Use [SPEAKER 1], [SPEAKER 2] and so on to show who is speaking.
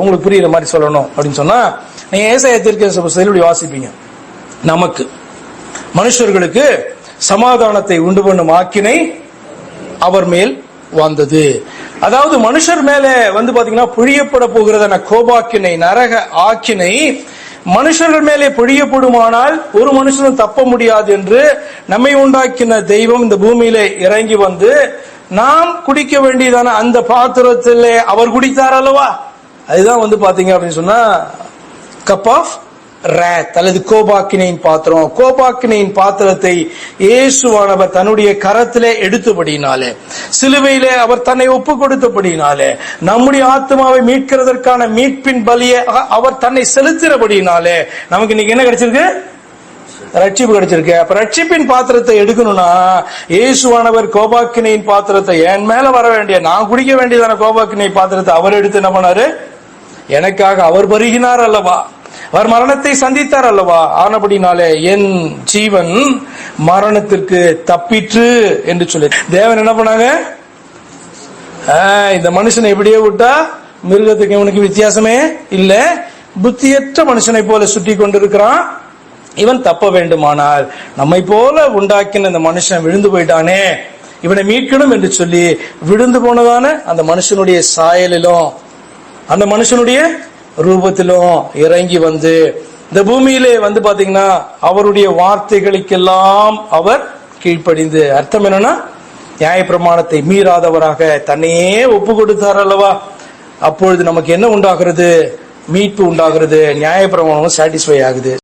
[SPEAKER 1] உங்களுக்கு புரியுற மாதிரி சொல்லணும் அப்படின்னு சொன்னா நீங்க ஏசாய தீர்க்க செல்லுடைய வாசிப்பீங்க. நமக்கு மனுஷர்களுக்கு சமாதானத்தை உண்டு பண்ணும் ஆக்கினை அவர் மேல் வந்தது. அதாவது மனுஷர் மேலே வந்து பாத்தீங்கன்னா புழியப்பட போகிறதான கோபாக்கினை நரக ஆக்கினை மனுஷர்கள் மேலே பொழியப்படுமானால் ஒரு மனுஷனும் தப்ப முடியாது என்று நம்மை உண்டாக்கின தெய்வம் இந்த பூமியிலே இறங்கி வந்து நாம் குடிக்க வேண்டியதான அந்த பாத்திரத்திலே அவர் குடித்தார் அல்லவா? அதுதான் வந்து பாத்தீங்க அப்படின்னு சொன்னா கப் ஆஃப் ரேத் அல்லது கோபாக்கினையின் பாத்திரம். கோபாக்கினையின் பாத்திரத்தை இயேசுவானவர் தன்னுடைய கரத்திலே எடுத்தபடினாலே சிலுவையிலே அவர் தன்னை ஒப்பு கொடுத்தபடினாலே நம்முடைய ஆத்மாவை மீட்கிறதற்கான மீட்பின் பலியை அவர் தன்னை செலுத்தினபடினாலே நமக்கு இன்னைக்கு என்ன கிடைச்சிருக்கு? ரட்சிப்பு கிடைச்சிருக்கு. அப்ப ரட்சிப்பின் பாத்திரத்தை எடுக்கணும்னா இயேசுவானவர் கோபாக்கினையின் பாத்திரத்தை என் மேல வர வேண்டிய நான் குடிக்க வேண்டியதான கோபாக்கினை பாத்திரத்தை அவர் எடுத்து என்ன பண்ணாரு? எனக்காக அவர் வருகினார் அல்லவா? அவர் மரணத்தை சந்தித்தார் அல்லவா? ஆனபடினாலே என் ஜீவன் மரணத்திற்கு தப்பிற்று என்று சொல்லி தேவன் என்ன பண்ணாங்க? ஆ, இந்த மனுஷனை எப்படியே விட்டா மிருகத்துக்கு இவனுக்கு வித்தியாசமே இல்ல. புத்தியற்ற மனுஷனை போல சுற்றி கொண்டிருக்கிறான். இவன் தப்ப வேண்டுமானால் நம்மை போல உண்டாக்கின இந்த மனுஷன் விழுந்து போயிட்டானே. இவனை மீட்கணும் என்று சொல்லி விழுந்து போனதான அந்த மனுஷனுடைய சாயலிலும் அந்த மனுஷனுடைய ரூபத்திலும் இறங்கி வந்து இந்த பூமியிலே வந்து பாத்தீங்கன்னா அவருடைய வார்த்தைகளுக்கெல்லாம் அவர் கீழ்ப்படிந்து அர்த்தம் என்னன்னா நியாயப்பிரமாணத்தை மீறாதவராக தன்னையே ஒப்பு கொடுத்தார் அல்லவா? அப்பொழுது நமக்கு என்ன உண்டாகிறது? மீட்பு உண்டாகிறது. நியாயப்பிரமாணம் சாட்டிஸ்ஃபை ஆகுது.